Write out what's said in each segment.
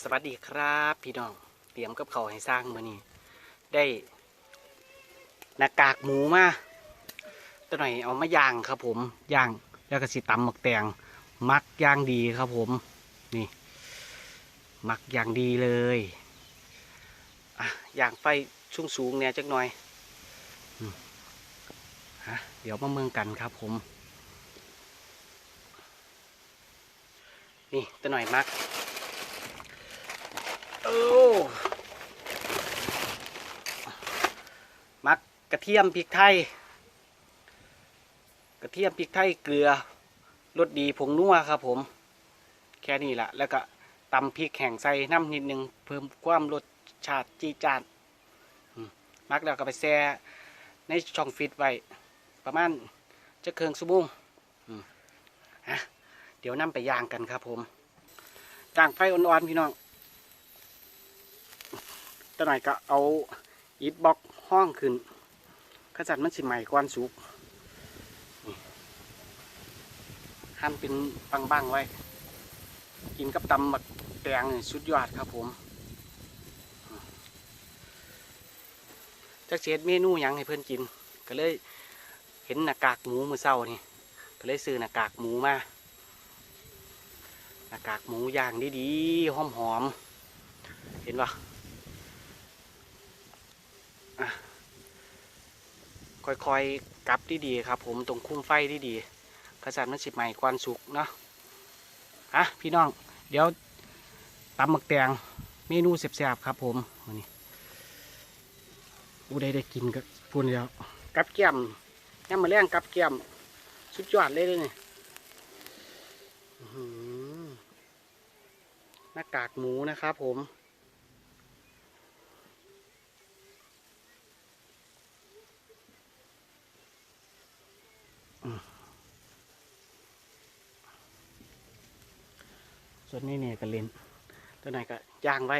สวัสดีครับพี่น้อง เตรียมกับเขาให้สร้างมือนี้ ได้หน้ากากหมูมาตัวหน่อยเอามาย่างครับผมย่างแล้วก็สิตำหมักแตงมักย่างดีครับผม นี่มักย่างดีเลยอะย่างไฟสูงสูงเนี่ยจักหน่อยฮะเดี๋ยวมาเมืองกันครับผม นี่ตัวหน่อยมัก โอ้มั กระเทียมพริกไทย กระเทียมพริกไทยเกลือรสดีผงนัวครับผม แค่นี้แหละแล้วก็ตำพริกแห้งใส่น้ำนิดนึงเพิ่มความรสชาติจีจานมักแล้วก็ไปแช่ในช่องฟิตไว้ประมาณจะเครื่องสมุงเดี๋ยวนํไปย่างกันครับผมย่างไฟอ่อนๆพี่น้องตหนก็เอาอิฐบล็อกห้องขึ้น ขจัดมันสิใหม่กวนสุกหั่นเป็นบางๆไว้ กินกับตำหมักแตงสุดยอดครับผมจักเสียดเมนูยังให้เพื่อนกิน ก็เลยเห็นหน้ากากหมูมือเศร้านี่ ก็เลยซื้อหน้ากากหมูมาหน้ากากหมูย่างดีๆหอมๆเห็นปะ ค่อยๆกลับดีๆครับ ผมตรงคุ้มไฟดีๆกระสันมันสิใหม่กวนสุกเนาะอะพี่น้อง เดี๋ยวตำหมึกแตงเมนูเสียบๆครับผมวันนี้อูได้ได้กินกับพูนแล้วกับแก้มย่ำมาแรงกับแก้มสุดยอดเลยเลยนี่หน้ากากหมูนะครับผม ส่วนนี้เนี่ยก็เล่นตัวไหนก็ย่างไว้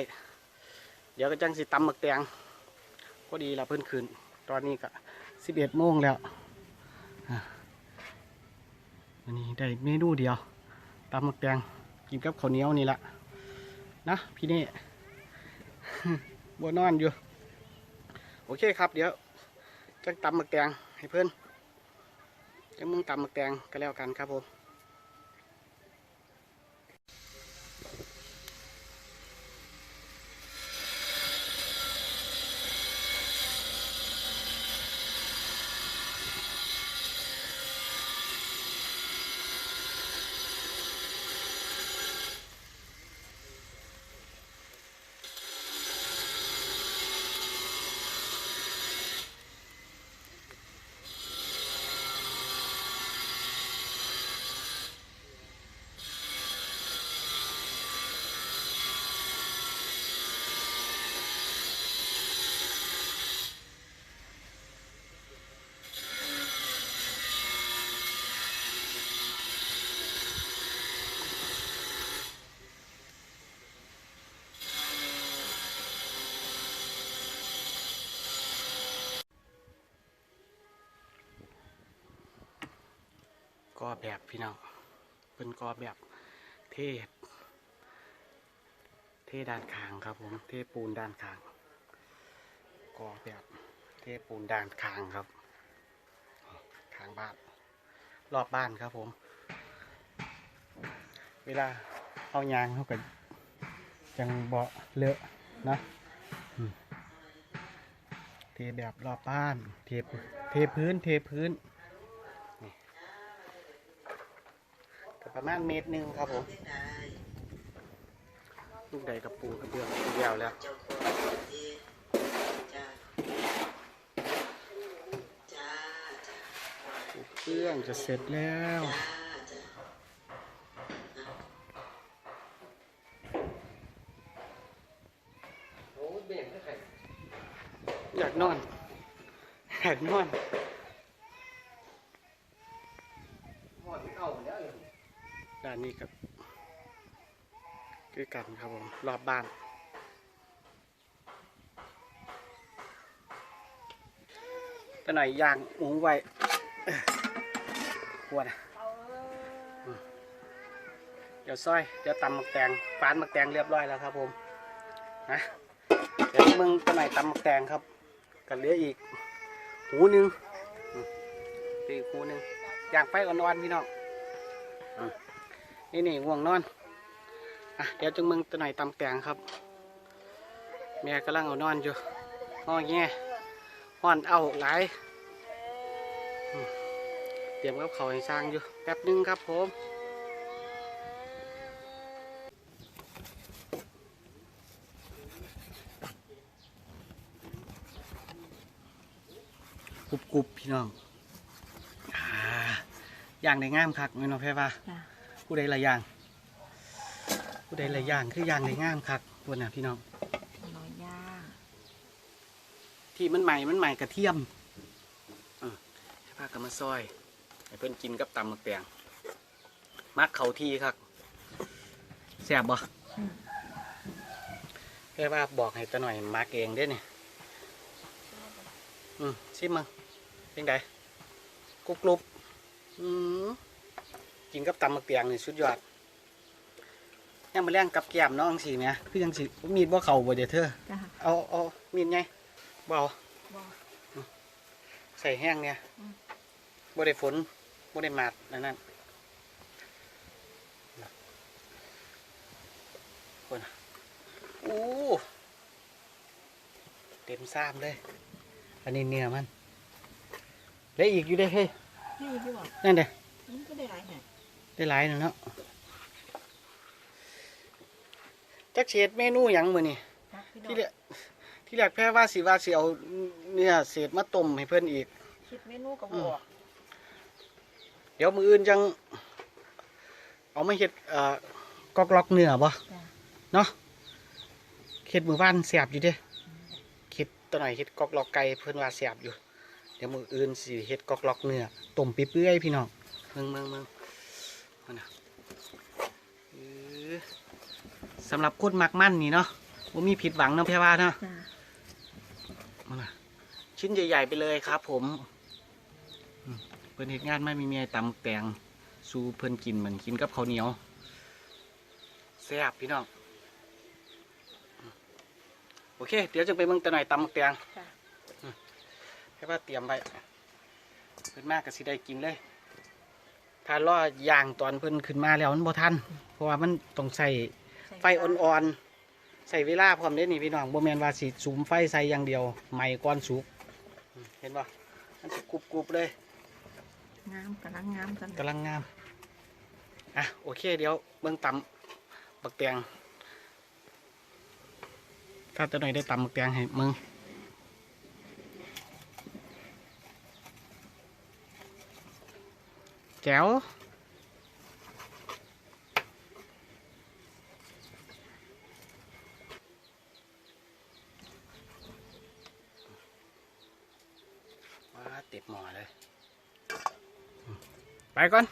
เดี๋ยวก็จังสิตำหมึกแตงพอดีละเพิ่นคืน ตอนนี้ก็สิบเอ็ดโมงแล้วอันนี้ได้เมนูเดียวตำหมึกแตงกินกับข้าวเหนียวนี่แหละนะพี่นี่บัวนอนอยู่ โอเคครับ เดี๋ยวจังตำหมึกแตงให้เพื่อน จังมึงตำหมึกแดงก็แล้วกันครับผม ก็แบบพี่น้องเป็นก็แบบเทพเทด้านขางครับผม เทปูนด้านขางก็แบบเทปูนด้านขางครับขางบ้านรอบบ้านครับผม เวลาเอายางเขาก็จังเบาเลอะนะเทแบบรอบบ้าน เทเทพื้นเทพื้น ประมาณเมตรหนึ่งครับผมลูกใดกับปูกระเบื้องเดียวแล้วปูเครื่องจะเสร็จแล้วอยากนอนอยากนอนานนี้กับคือกันครับผม รอบบ้าน แต่หน่อยยางหมูไว้ควรเดี๋ยวซอย เดี๋ยวตำมักแตงฟานมักแตงเรียบร้อยแล้วครับผมนะเดี๋ยวมึงตัวไหนตำมักแตงครับกันเหลืออีก หูหนึ่งอีกหูหนึ่งอยากไฟอ่อนๆพี่น้องอ นี่นี่ง่วงนอนอะเดี๋ยวจึงมึงตัวไหนตำแตงครับแม่กำลังเอานอนอยู่งอแงห้อนเอาหลายเตรียมกับเขาให้สร้างอยู่แป๊บนึงครับผมกรุบกรุบพี่น้องอ่าอย่างในงามคักแม่น้องแพรว่าจ้ะ ผู้ใดหลายอย่าง ผู้ใดหลายอย่างคืออย่างในงามคักตัวน่ะพี่น้องน้อยย่างที่มันใหม่มันใหม่กระเทียมอ่าให้พากันมาซอยให้เพิ่นกินกับตำมักแตงมักเขาทีครับแซ่บบ่แค่ว่าบอกให้ตาหน่อยมักเองเด้เนี่ยอืมชิมมึงเป็นไงกรุบกรุบอืม กินกับตำมักแตงนี่สุดยอดยังมาแรงกับแก้มเน้องสิเนี่ยคือยังสิมีดบ่เข่าบ่เดี๋ยวเธอจ้ะเอาเอามีดไงเบเอาบ่ ใส่แห้งเนี่ยอืม บ่ได้ฝนบ่ได้หมาดนั่นนั่นคนน่ะอู้เต็มซ้ำเลย อันนี้เนื้อมันได้อีกอยู่ได้เฮ้ยนี่พี่บอกนั่นเด้ มันก็ได้หลายแห่ง ได้หลายนะเนาะจักเศษเมนูหยังมือนี่จ้ะพี่น้อที่งแรกที่แรกแพ้ว่าสิว่าสิเอาเนื้อเศษมาต้มให้เพื่อนอีกคิดเมนูกับบอกเดี๋ยวมืออื่นจัง เอามาเฮ็ดเอ่อกอกล็อกเนื้อบ่จ้ะเนาะเฮ็ดมือบ้านแสบอยู่เด้เฮ็ดตัวหน่อยเฮ็ดกอกล็อกไก่เพิ่นว่าแสบอยู่ เดี๋ยวมืออื่นสิเฮ็ดกอกล็อกเนื้อต้มเปื่อยๆพี่น้องเมืองเมืองเมืองนั่นน่ะเออ สำหรับคนมักมันนี่เนาะบ่มีผิดหวังเนาะแพ่ว่าเนาะจ้ะนั่นน่ะชิ้นใหญ่ ๆ ไปเลยครับ ผมอืมเพิ่นเฮ็ดงานไม่มีเมียตำแตงสู้เพิ่นกินเหมือนกินกับข้าวเหนียวแซ่บพี่น้องโอเค เดี๋ยวจะไปเมืองตะหน่อยตำแตง จ้ะแค่ว่าเตรียมไว้เพิ่นมากก็สิได้กินเลย ถ้าล่อย่างตอนเพิ่นขึ้นมาแล้วมันบ่ทัน เพราะว่ามันต้องใส่ ไฟอ่อนๆ ใส่เวลาพร้อมเด้นี่พี่น้องบ่แม่นว่าสิสูมไฟใส่อย่างเดียวไหม้ก่อนสุกอืมเห็นบ่มันสิกรุบๆเลยงามกำลังงามกันกำลังงาม อะโอเคเดี๋ยวเบิ่งตำบักแตงถ้าตะหน่อยได้ตำบักแตงให้มึงแจ๋วว้าติดหมอเลย ไปก่อน